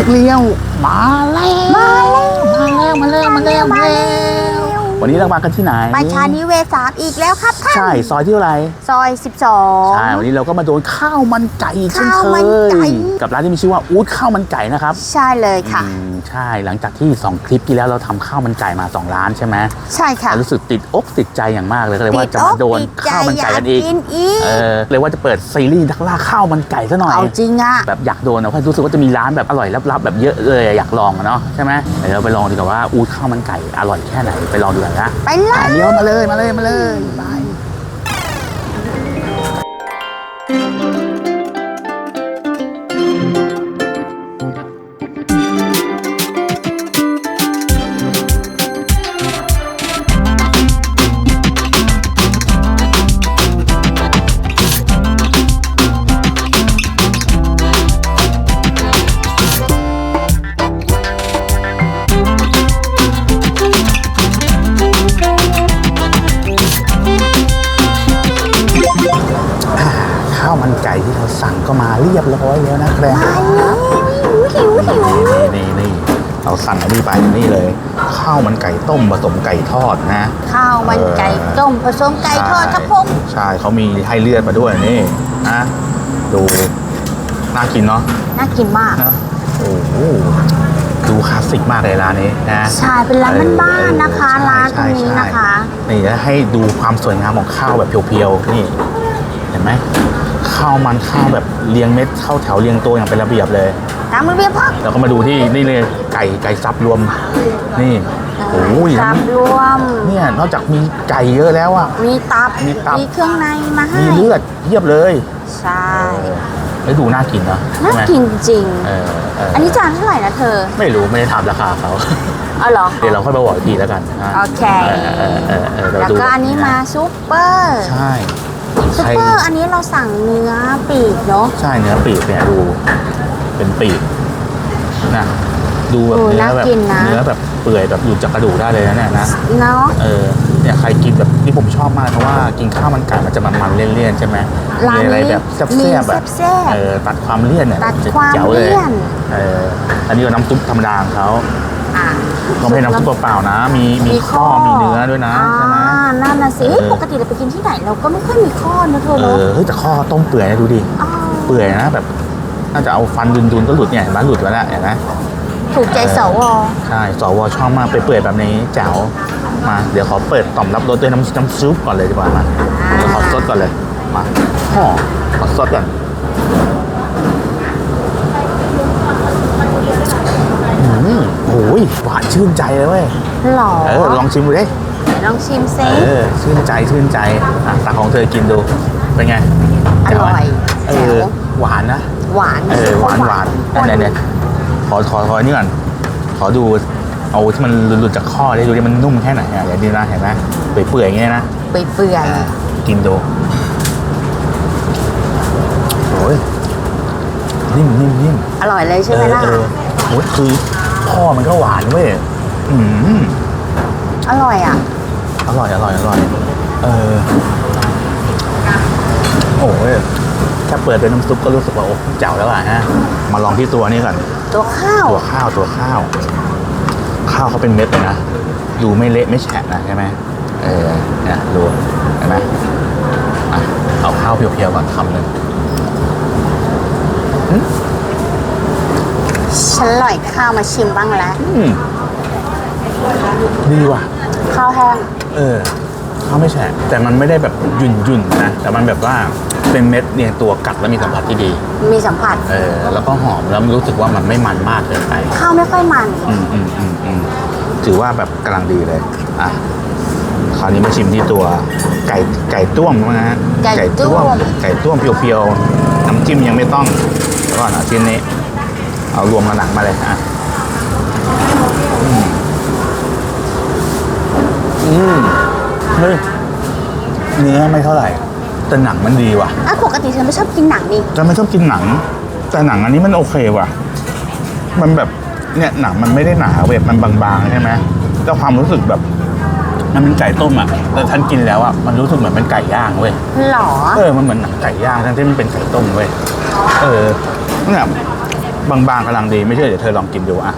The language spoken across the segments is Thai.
ช็คเลี้ยวมาแล้ว มาแล้ว มาแล้ว มาแล้ว มาแล้ว วันนี้เรามากันที่ไหนไปชานิเวศสามอีกแล้วครับท่านใช่ซอยที่เท่าไหร่ซอย 12 ใช่วันนี้เราก็มาโดนข้าวมันไก่เช่นข้าวเคมันไก่ ยกับร้านที่มีชื่อว่าอู๊ดข้าวมันไก่นะครับใช่เลยค่ะ อืมใช่หลังจากที่ 2 คลิปที่แล้วเราทำข้าวมันไก่มา 2 ร้านใช่ไหมใช่ค่ะรู้สึกติดอกติดใจอย่างมากเลยก็เลยว่าจะมาโดนติใจข้าวมันอไก่ยากกันอีกกินอีกเออเลยว่าจะเปิดซีรีส์นักล่าข้าวมันไก่ซะหน่อย เอาจริงอะ แบบอยากโดนนะเพราะรู้สึกว่าจะมีร้านแบบอร่อยลับๆแบบเยอะเลยอะอยากลองอะเนาะใช่ไหมเดี๋ยวเราไปลองดีกว่าว่าอูดข้าวมันไก่อร่อยแค่ไหนไปลองดูกันนะไปเลอะยเดี๋ยวมาเลยมาเลยมาเลยไป มาเรียบร้อยแล้วนะครับหิวหิวหิวนี่นี่นี่เราสั่งอันนี้ไปนี่เลย ข้าวมันไก่ต้มผสมไก่ทอดนะ ข้าวมันไก่ต้มผสมไก่ทอดครับผมใช่เขามีให้เลือดมาด้วยนี่นะดูน่ากินเนาะน่ากินมากนะโอ้โหดูคลาสสิกมากเลยร้านนี้นะใช่เป็นร้านบ้านๆนะคะเออร้านตรงใช่นี้ใช่นะคะนี่จะให้ดูความสวยงามของข้าวแบบเพียวๆนี่เห็นไหม ข้าวมันข้าวแบบเรียงเม็ดเข้าแถวเรียงตัวอย่างเป็นระเบียบเลย ตามมือเบียร์พักแล้วก็มาดูที่นี่เลยไก่ไก่ซับรวม นี่โอ้ยตับรวม เนี่ยนอกจากมีไก่เยอะแล้วอะ มีตับ มีตับเครื่องในมาให้ มีเลือดเพียบเลย ใช่แล้วดูน่ากินเนาะน่าใช่ไหมกินจริงเออเอออันนี้จานเท่าไหร่นะเธอ ไม่รู้ไม่ได้ถามราคาเขาเอาเหรอเดี๋ยวเราค่อยมาบอกอีกทีแล้วกันนะโอเคเออเออเออเดี๋ยแล้วดูก็อันนี้มาซุปเปอร์ ใช่ ซุปใครเปอร์อันนี้เราสั่งเนื้อปีกเนาะใช่เนื้อปีกเนี่ยดู เป็นปีกนะดูแบบโอ้เนื้อน่าแบบกินนะเนื้อแบบเปื่อยแบบหลุดจากกระดูกได้เลยนะเนี่ยนะ เนาะเออเนี่ยใครกินแบบที่ผมชอบมากเพราะว่ากินข้าวมันไก่มันจะมันๆเลี่ยนๆใช่ไหมร้านมีอะไรนี้แบบแซ่มีบๆแบบแซ่บเออตัดความเลี่ยนเนี่ยตัดความจ๋วเลี่ยน เอออันนี้ก็น้ำซุปธรรมดาของเขาๆ อะเขาไม่ใช่น้ำซุปเปล่าๆนะ มีมีข้อมีเนื้อด้วยนะใช่ไหม อ่านั่นน่ะสิเออ ปกติเราไปกินที่ไหนเราก็ไม่ค่อยมีข้อนะเธอเอเนาะอเฮ้ยแต่ข้อต้มเปื่อยนะดูดิ อ้าวเปื่อยนะแบบ น่าจะเอาฟันดุนๆก็หลุดเนี่ยเห็นไหมหลุดแล้วนะเห็นไหม ถูกใจสวใช่สวชอบมากเปื่อยๆแบบนี้แจ๋วมา เดี๋ยวขอเปิดต่อมรับรสด้วยน้ำน้ำซุปก่อนเลยดีกว่ามาเดี๋ยวขอซดก่อนเลยมาห่อขอซดก่อนอืมโอ้ยหวานชื่นใจเลยเว้ยหรอเออลองชิมดูดิลองชิมซิเออชื่นใจชื่นใจอะตักของเธอกินดูเป็นไงอร่อยเอแจ๋อวหวานนะหวานเออหวานหวานข้ไหนไหนขอขอขอนี่ก่อนขอดูเอาที่มันหลุดๆจากข้อได้ดูดิมันนุ่มแค่ไหนอะเดี๋ยวดีนะเห็นไหมเปื่อยๆอย่างเงี้ยนะเปื่อยอะกินดูโอ้ยนิ่มนิ่มนิ่มๆอร่อยเลยใช่ไหมล่ะเออเออโอ้ยคือ ข้อมันก็หวานเว้ยอืมอร่อยอะ อร่อย อร่อย อร่อย เออ โอ้ยแค่เปิดเป็นน้ำซุปก็รู้สึกว่าโอ้เจ๋วแล้วอะฮะ มาลองที่ตัวนี้ก่อน ตัวข้าว ตัวข้าว ตัวข้าว ข้าวเขาเป็นเม็ดเลยนะ ดูไม่เละไม่แฉะนะใช่ไหม เออเนี่ยดูเห็นไหมอะเอาข้าวเพียวๆก่อนคำหนึ่ง ฉันอร่อยข้าวมาชิมบ้างแล้ว อืมดีว่ะ ข้าวแห้ง เออข้าวไม่แฉะแต่มันไม่ได้แบบหยุ่นยุ่นๆนะ แต่มันแบบว่าเป็นเม็ดเนี่ยตัวกัดแล้วมีสัมผัสที่ดี มีสัมผัส เออ แล้วก็หอมแล้วรู้สึกว่ามันไม่มันมากเกินไป ข้าวไม่ค่อยมัน อืมอืมอืมอืมถือว่าแบบกำลังดีเลย อะ คราวนี้มาชิมที่ตัวไก่ไก่ต้วมนะฮะไก่ต้วม ไก่ต้วมเพียวๆ น้ำจิ้มยังไม่ต้องแล้วก่อนเอาชิ้นนี้ เอารวมกันหนังมาเลยอะอืมอืมเฮ้ยเนื้อไม่เท่าไหร่ แต่หนังมันดีว่ะอะปกติเธอไม่ชอบกินหนังนี่จะไม่ชอบกินหนัง แต่หนังอันนี้มันโอเคว่ะ มันแบบเนี่ยหนังมันไม่ได้หนาเว้ยมันบางๆใช่ไหมแต่ความรู้สึกแบบมันเป็นไก่ต้มอะแต่ท่านกินแล้วอะมันรู้สึกเหมือนเป็นไก่ย่างเว้ยหรอ เออมันเหมือนหนังไก่ย่างทั้งที่มันเป็นไก่ต้มเว้ยเออเนี่ย บางๆกำลังดีไม่เชื่อเดี๋ยวเธอลองกินดูอะ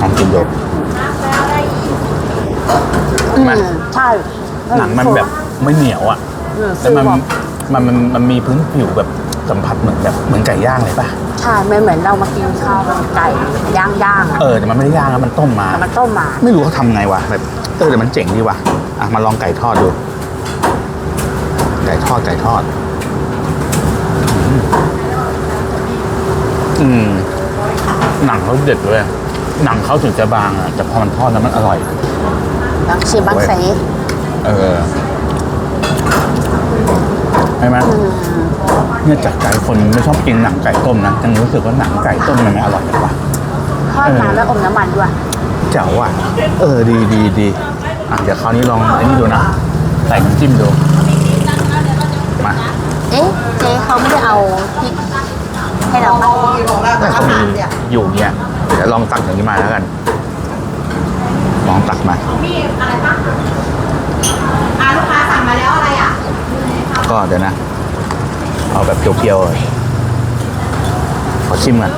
ลองกินดูอืมมาใช่หนังมันแบบไม่เหนียวอะอืมแล้วมันมันมันมันมีพื้นผิวแบบสัมผัสเหมือนแบบเหมือนไก่ย่างเลยป่ะใช่ไม่เหมือนเรามากินข้าวมันไก่ย่างๆอะเออแต่มันไม่ได้ย่างแล้วมันต้มมาแต่มันต้มมา ไม่รู้เขาทำไงวะแบบเออแต่มันเจ๋งดีว่ะอะมาลองไก่ทอดดู ไก่ทอดไก่ทอด อืม อืม หนังเขาเด็ดเลยหนังเขาถึงจะบางอะแต่พอมันทอดแล้วมันอร่อยบางชีบางเซเออใช่ไหมอืมเนี่ยจากใจคนไม่ชอบกินหนังไก่ต้มนะยังรู้สึกว่าหนังไก่ต้มมันไม่อร่อยเลยวะทอดมาแล้วอมน้ำมันด้วยเจ๋วอะ เออดีดีดีอะเดี๋ยวคราวนี้ลองไอ้นี่ดูนะใส่น้ำจิ้มดูมาเอ๊ะเจ๊เขาไม่ได้เอาพริก ให้เราปะแต่เขามีอยู่เนี่ยเดี๋ยวลองตักอย่างนี้มาแล้วกัน ลองตักมาอ่าลูกค้าสั่งมาแล้วอะไรอะ ก็เดี๋ยวนะ เอาแบบเพียวๆเลยขอชิมก่อน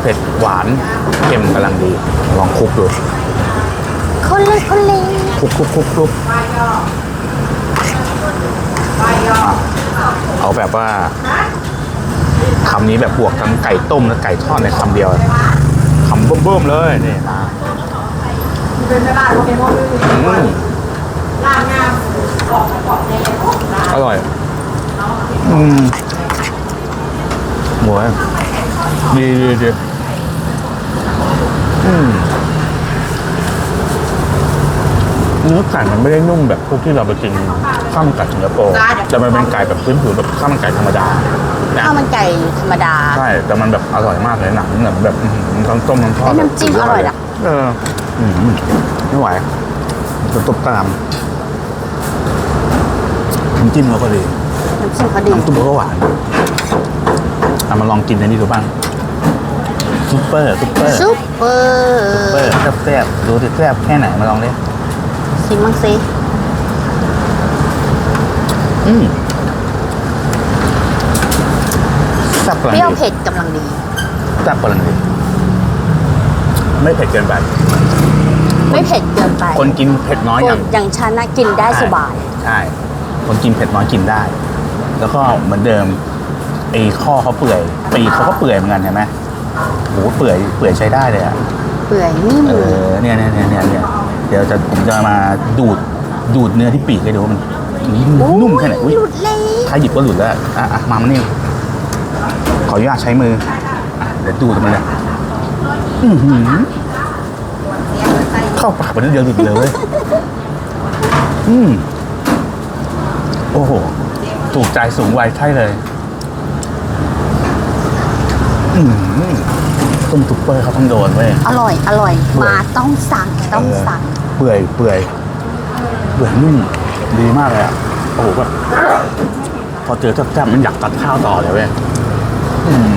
เผ็ดหวานเค็มกำลังดี ลองคลุกดูคนเล็กคนเล็กคลุกคลุกคลุกคลุกอะเอา แบบว่าคำนี้แบบบวกทั้งไก่ต้มและไก่ทอดในคำเดียวคำเบิ่มๆเลยนี่มาเป็นแม่บ้านเขาเป็นพ่อลูกอืมร้านงามออกออกในร้านอร่อย อืมหมูดีดีดีอืม เนื้อไก่มันไม่ได้นุ่มแบบพวกที่เราไปกินข้าวมันไก่สิงคโปร์แต่มันเป็นไก่แบบพื้นผิวแบบข้าวมันไก่ธรรมดานะข้าวมันไก่ธรรมดาใช่แต่มันแบบอร่อยมากเลยหนังเนี่ยแบบอื้อหือทั้งต้มทั้งทอดไอ้น้ำจิ้มแบบสุดอร่อยอะเอออืมไม่ไหวจะตบตามน้ำจิ้มเราก็ดีน้ำจิ้มเขาดีน้ำซุปก็หวานเอามาลองกินในนี้ดูบ้างซุปเปอร์ซุปเปอร์ซุปเปอซุปเปอร์ร์แซ่บๆดูสิแซ่บแค่ไหนมาลองดิ ชิมบ้างสิอืมแซ่บกำลังเปรี้ยวดีเผ็ดกำลังดีแซ่บกำลังดี ไม่เผ็ดเกินไป ไม่เผ็ดเกินไปคนกินเผ็ดน้อยคอนย่าง อย่างฉันนะกินได้สบาย ใช่ คนกินเผ็ดน้อยกินได้ แล้วก็เหมือนเดิมไอ้ข้อเขาเปื่อย ปีกเขาก็เปื่อยเหมือนกันเห็นไหมโหเปื่อยเปื่อยใช้ได้เลยอะเปื่อยนิ่มเออเนี่ยเนี่ยเนี่ยเนี่ยเนี่ย เดี๋ยวจะผมจะมาดูดดูดเนื้อที่ปีกให้ดูว่ามันนุ่มแค่ไหนอุ้ยหลุดเลยถ้าหยิบก็หลุดแล้วอะอะมามานี่ขออนุญาตใช้มืออะเดี๋ยวดูดมันเลยอือหือเข้าปากไปนิดเดียวหลุดเลยเว้ยอืมโอ้โห ถูกใจสูงวัยใช่เลย อืมต้มซุปเปอร์เขาต้องโดนเว้ย อร่อย อร่อย มาต้องสั่ง ต้องสั่งเปื่อยเปื่อยเปื่อยนุ่มดีมากเลยอะโอ้โหแบบพอเจอแซ่บๆมันอยากตัดข้าวต่อเลยเว้ยอืม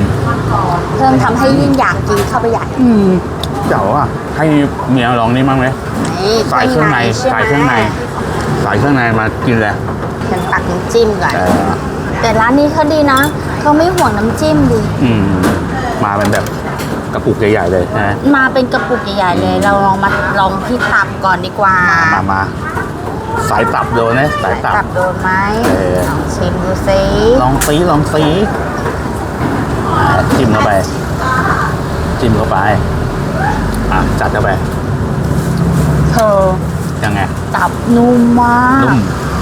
เพิ่มทำให้ยิ่งอยากกินเข้าไปใหญ่อืมเจ๋วอะให้เมียลองนี่มั้างไหมนี่ใส่เครื่องในช่ไหมใส่เครื่องในใส่เครื่องในมากินเลยฉันตักน้ำจิ้มก่อนแต่แต่ร้านนี้เขาดีนะเขาไม่ห่วงน้ำจิ้มดีอืมมาเป็นแบบ กระปุกใหญ่ๆเลยนะมาเป็นกระปุกใหญ่ๆเลย เราลองมาลองที่ตับก่อนดีกว่า มามาสายตับโดนนะสายตับตับโดนไหมเออลองชิมดูซิลองซีลองซีอ่าจิ้มเข้าไป จิ้มเข้าไปอะจัดเข้าไปเธอยังไงตับนุ่มมากนุ่ม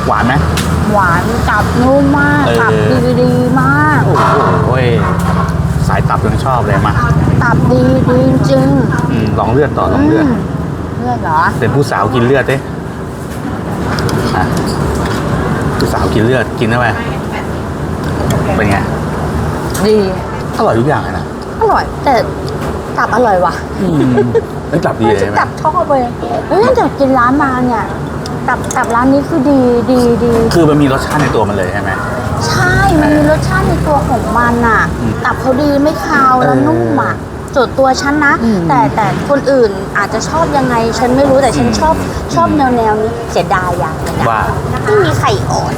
หวานไหมหวานตับนุ่มมากเออตับดีดีๆมากโอ้โหสายตับยังชอบเลยมาตับดีดีจริงอืมลองเลือดต่อๆลองเลือดมเลือดเหรอ เป็นผู้สาวกินเลือดดิอะผู้สาวกินเลือดกินเข้าไปเป็นไง ดีอร่อยทุกอย่างเลยนะอร่อย แต่ตับอร่อยว่ะอืมแล้วตับดีเลยใช่ไหมตับชอบเลยแล้วตั้งแต่กินร้านมาเนี่ยตับตับร้านนี้คือดีดีดี คือมันมีรสชาติในตัวมันเลยใช่ไหม ใช่ มันมีรสชาติในตัวของมันอะอืมตับเขาดีไม่คาวแล้วเออนุ่มอะส่วนตัวฉันนะอืมแต่แต่คนอื่นอาจจะชอบยังไง ฉันไม่รู้แต่ฉันชอบชอบแนวแนวนี้เสียดายอย่างหนึงอะว่าไม่มีไข่อ่อน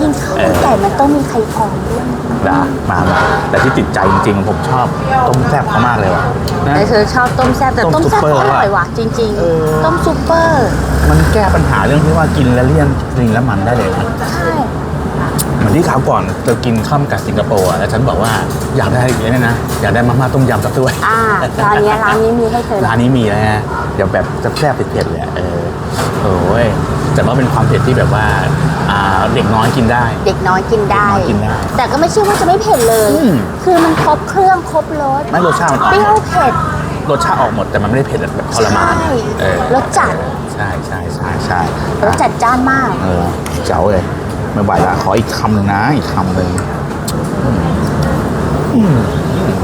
กินข้าวมันไก่มันต้องมีไข่อ่อนด้วยด่ามามาแต่ที่ติดใจจริงๆ ผมชอบต้มแซ่บเขามากเลยว่ะนะแต่เธอชอบต้มแซ่บแต่ต้ต้มมแซ่บซุปเปอร์ก็อร่อยว่ะจริงเออๆต้มซุปเปอร์ มันแก้ปัญหาเรื่องที่ว่ากินแล้วเลี่ยนกินแล้วมันได้เลยนะใช่ เหมือนที่คราวก่อนเธอกินข้าวมันกัดสิงคโปร์อะแล้วฉันบอกว่าอยากได้อย่างนี้นะอยากได้มาม่าต้มยำสักถ้วย อ่าร้านเนี้ยร้านนี้มีให้เธอร้านนี้มีแล้วฮะเดี๋ยวแบบแซ่บๆเผ็ดๆเลยอะเออโอ้ยแต่ว่าเป็นความเผ็ดที่แบบว่าอ่าเด็กน้อยกินได้ เด็กน้อยกินได้ เด็กน้อยกินได้แต่ก็ไม่ใช่ว่าจะไม่เผ็ดเลย อืมคือมันครบเครื่องครบรสไม่รสชาติมันออก เปรี้ยวเผ็ด รสชาติออกหมดแต่มันไม่ได้เผ็ดแบบทรมานใช่เออรสจัด ใช่ใช่ใช่ใช่รสจัดจ้านมาก เออเจ๋วเลย ไม่ไหวละขออีกคำหนึ่งนะ อีกคำหนึ่งอืมอืม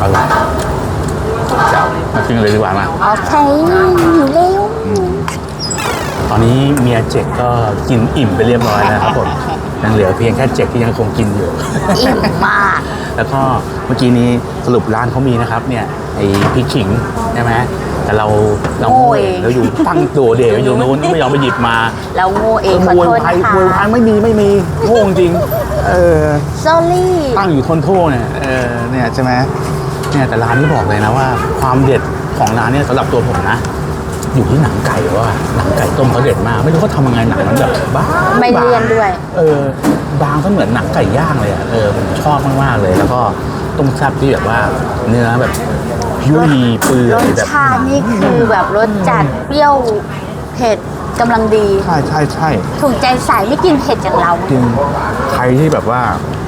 อร่อยเจ๋วมากินเลยดีกว่ามาโอเคอยู่เร็วตอนนี้เมียเจ็กก็กินอิ่มไปเรียบร้อยแล้วครับผมยังเหลือเพียงแค่เจ็กที่ยังคงกินอยู่อิ่มมาก แล้วก็เมื่อกี้นี้สรุปร้านเขามีนะครับเนี่ย ไอ้พริกขิงใช่ไหมแต่เราเราโง่โง่เองเราอยู่ตั้งตัวเดยวอยู่นู้นไม่ยอมไปหยิบมาเราโง่เองขอโวยโทษพายนะคะโวยพายไม่มีไม่มีโง่จริงเออ sorry ตั้งอยู่ทนโทษเนี่ยเออเนี่ยใช่ไหมเนี่ยแต่ร้านนี้บอกเลยนะว่า ความเด็ดของร้านเนี่ยสำหรับตัวผมนะอยู่ที่หนังไก่ว่าหนังไก่ต้มเขาเด็ดมาก ไม่รู้เขาทำยังไงหนังมันแบบบ้าไม่เลี่ยนด้วย เออบางก็เหมือนหนังไก่ย่างเลยอะเออผมชอบมากๆเลย แล้วก็ต้มแซ่บที่แบบว่าเนื้อแบบ ยุ่ยเปื่อรยสแบบ ชาตินี่คือแบบรสจัดเปรี้ยวเผ็ดกำลังดี ใช่ใช่ใช่ถูกใจสายไม่กินเผ็ดอย่างเรา จริงใครที่แบบว่า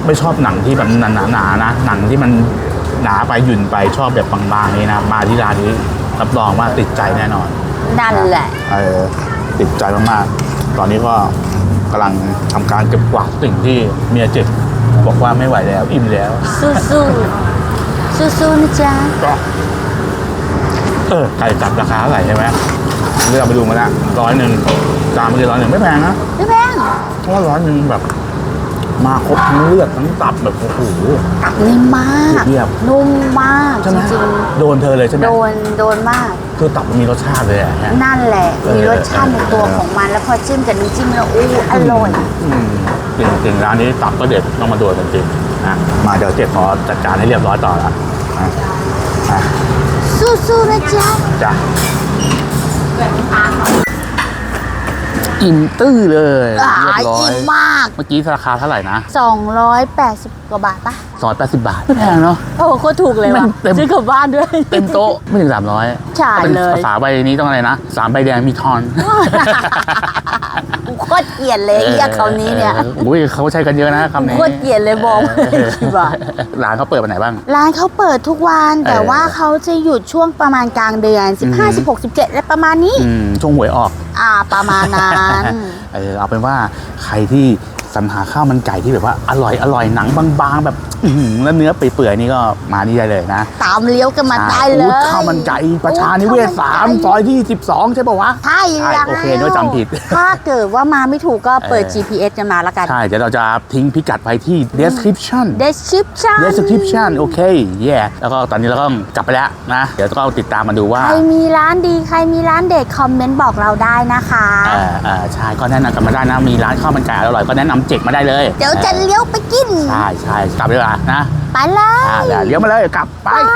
ไม่ชอบหนังที่แบบหนาๆนะ หนังที่มันหนาไปหยุ่นไปชอบแบบบางๆนี่นะ มาที่ร้านนี้รับรองว่าติดใจแน่นอน นั่นแหละ เออติดใจมากๆ ตอนนี้ก็กำลังทำการเก็บกวาดสิ่งที่เมียเจ็บบอกว่าไม่ไหวแล้ว อิ่มแล้ว สู้ๆ สู้ๆนะจ๊ะก็เออไก่จับราคาเท่าไหร่ใช่ไหมเลือกไปดูมาแล้วร้อยหนึ่งจานเมื่อกี้ร้อยหนึ่งไม่แพงนะพี่แพงเพราะว่าร้อยหนึ่งแบบ มาครบทั้งเลือดทั้งตับแบบโอ้โหตับนิ่มมากเรียบนุ่มมากใช่ไหมจริงโดนเธอเลยใช่ไหๆมโดนโดนมากคือตับมันมีรสชาติเลยอะฮะนั่นแหละเออมีรสชาติในตัวของมัน แล้วพอจิ้มกับน้ำจิ้มแล้วอู้อร่อยอืมจริงจริงๆร้านนี้ตับก็เด็ดต้องมาโดนกันจริงๆ นะมาเดี๋ยวเจ็ดขอจัดการให้เรียบร้อยต่อละนะอะสู้ๆนะจ๊ะจ้ะอิ่มตื้อเลยอ่าเรียบร้อยอิ่มมาก เมื่อกี้ราคาเท่าไหร่นะ280 กว่าบาทปะสองแปดสิบบาทไม่แพงเนาะโอ้โหโคตรถูกเลยว่ะมันเต็มซื้อกลับบ้านด้วย เต็มโต๊ะไม่ถึงสามร้อยใช่เลยภาษาใบนี้ต้องอะไรนะสามใบแดงมีทอนกู โคตรเกลียดเลยเรียกเขานี้เนี่ยอออุ้ยเขาใช้กันเยอะนะคำนี้โคตรเกลียดเลยบอกไม่ได้กี่บาทร้านเขาเปิดวันไหนบ้าง ร้านเขาเปิดทุกวัน แต่เออว่าเขาจะหยุดช่วงประมาณกลางเดือนอือหือ15 16 17 และประมาณนี้อืมช่วงหวยออก อ่าประมาณนั้น เออเอาเป็นว่าใครที่ สรรหาข้าวมันไก่ที่แบบว่าอร่อยอร่อยหนังบางๆ แบบอื้อหือแล้วเนื้อเปื่อยๆนี่ก็มานี่ได้เลยนะ ตามเลี้ยวกันมาได้เลอู๊ยดข้าวมันไก่ประชานิเวศสามซอยที่ 12 ใช่ป่าวะใช่ใช่แล้วโอเคนึกว่าจำผิด ถ้าเกิดว่ามาไม่ถูกก็เปิดเออ GPS กันมาแล้วกัน ใช่ เดี๋ยวเราจะทิ้งพิกัดไว้ที่ description description description โอเคแย่แล้วก็ตอนนี้เราก็กลับไปแล้วนะ เดี๋ยวก็ติดตามมาดูว่า ใครมีร้านดีใครมีร้านเด็ดคอมเมนต์บอกเราได้นะคะเออเออใช่ก็แนะนำกันมาได้นะมีร้านข้าวมันไก่อร่อยก็แนะนำเจ็กมาได้เลยเดี๋ยวจะออเลี้ยวไปกิน ใช่ใช่กลับดีกว่านะ ไปเลยอ่าเดี๋ยวเลี้ยวมาเลยกลับไป ไป